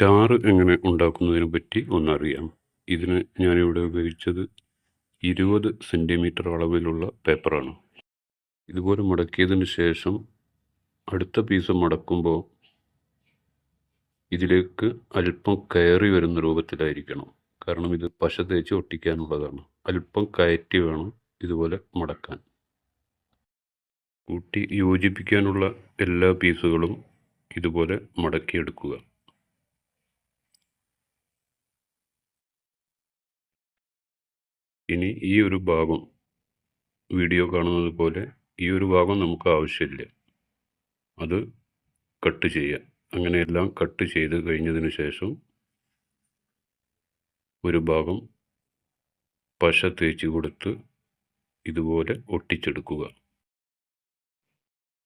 Star എങ്ങനെ ഉണ്ടാക്കുന്നതിനെ പറ്റി ഒന്നറിയാം. ഇതിന് ഞാനിവിടെ ഉപയോഗിച്ചത് ഇരുപത് സെന്റിമീറ്റർ അളവിലുള്ള പേപ്പറാണ്. ഇതുപോലെ മടക്കിയതിന് ശേഷം അടുത്ത പീസ് മടക്കുമ്പോൾ ഇതിലേക്ക് അല്പം കയറി വരുന്ന രൂപത്തിലായിരിക്കണം. കാരണം ഇത് പശ തേച്ച് ഒട്ടിക്കാനുള്ളതാണ്. അല്പം കയറ്റി വേണം ഇതുപോലെ മടക്കാൻ. കൂട്ടി യോജിപ്പിക്കാനുള്ള എല്ലാ പീസുകളും ഇതുപോലെ മടക്കിയെടുക്കുക. ഇനി ഈ ഒരു ഭാഗം വീഡിയോ കാണുന്നത് പോലെ ഈ ഒരു ഭാഗം നമുക്ക് ആവശ്യമില്ല. അത് കട്ട് ചെയ്യാം. അങ്ങനെയെല്ലാം കട്ട് ചെയ്ത് കഴിഞ്ഞതിന് ശേഷം ഒരു ഭാഗം പശ തേച്ച് കൊടുത്ത് ഇതുപോലെ ഒട്ടിച്ചെടുക്കുക.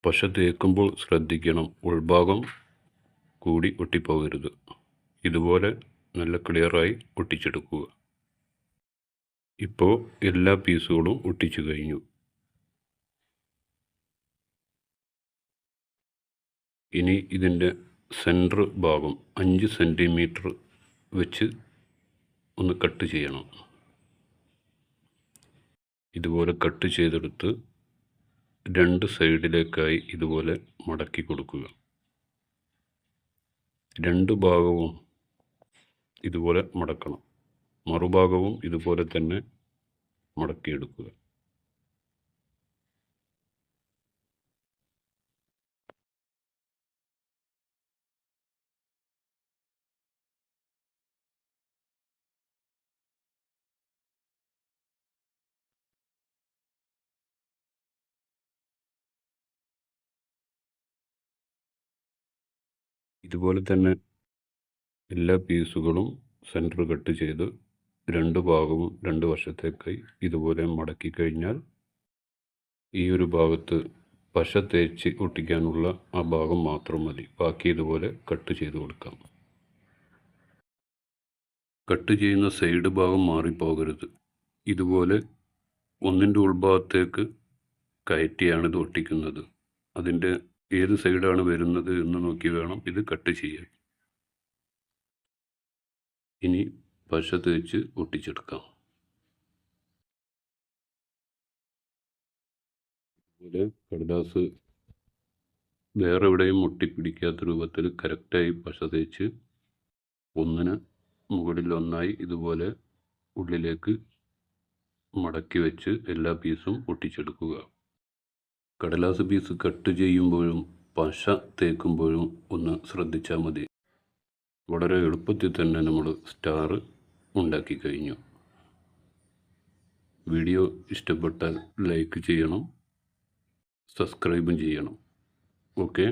പശ തേക്കുമ്പോൾ ശ്രദ്ധിക്കണം ഉൾഭാഗം കൂടി ഒട്ടിപ്പോകരുത്. ഇതുപോലെ നല്ല ക്ലിയറായി ഒട്ടിച്ചെടുക്കുക. ഇപ്പോൾ എല്ലാ പീസുകളും ഒട്ടിച്ചു കഴിഞ്ഞു. ഇനി ഇതിന്റെ സെന്റർ ഭാഗം അഞ്ച് സെന്റിമീറ്റർ വെച്ച് ഒന്ന് കട്ട് ചെയ്യണം. ഇതുപോലെ കട്ട് ചെയ്തെടുത്ത് രണ്ട് സൈഡിലേക്കായി ഇതുപോലെ മടക്കി കൊടുക്കുക. രണ്ട് ഭാഗവും ഇതുപോലെ മടക്കണം. മറുഭാഗവും ഇതുപോലെ തന്നെ മടക്കിയെടുക്കുക. ഇതുപോലെ തന്നെ എല്ലാ പീസുകളും സെന്റർ കട്ട് ചെയ്ത് രണ്ട് ഭാഗവും രണ്ട് വശത്തേക്കായി ഇതുപോലെ മടക്കി കഴിഞ്ഞാൽ ഈ ഒരു ഭാഗത്ത് പശ തേച്ച് ഒട്ടിക്കാനുള്ള ആ ഭാഗം മാത്രം മതി. ബാക്കി ഇതുപോലെ കട്ട് ചെയ്ത് കൊടുക്കാം. കട്ട് ചെയ്യുന്ന സൈഡ് ഭാഗം മാറിപ്പോകരുത്. ഇതുപോലെ ഒന്നിന്റെ ഉൾഭാഗത്തേക്ക് കയറ്റിയാണ് ഇത് ഒട്ടിക്കുന്നത്. അതിന്റെ ഏത് സൈഡാണ് വരുന്നത് എന്ന് നോക്കി വേണം ഇത് കട്ട് ചെയ്യാൻ. ഇനി പശ തേച്ച് ഒട്ടിച്ചെടുക്കാം. അതുപോലെ കടലാസ് വേറെ എവിടെയും ഒട്ടിപ്പിടിക്കാത്ത രൂപത്തിൽ കറക്റ്റായി പശ തേച്ച് ഒന്നിന് മുകളിൽ ഒന്നായി ഇതുപോലെ ഉള്ളിലേക്ക് മടക്കി വെച്ച് എല്ലാ പീസും ഒട്ടിച്ചെടുക്കുക. കടലാസ് പീസ് കട്ട് ചെയ്യുമ്പോഴും പശ തേക്കുമ്പോഴും ഒന്ന് ശ്രദ്ധിച്ചാൽ മതി. വളരെ എളുപ്പത്തിൽ തന്നെ നമ്മൾ സ്റ്റാർ ഉണ്ടാക്കി കഴിഞ്ഞു. വീഡിയോ ഇഷ്ടപ്പെട്ടാൽ ലൈക്ക് ചെയ്യണം സബ്സ്ക്രൈബും ചെയ്യണം. ഓക്കെ?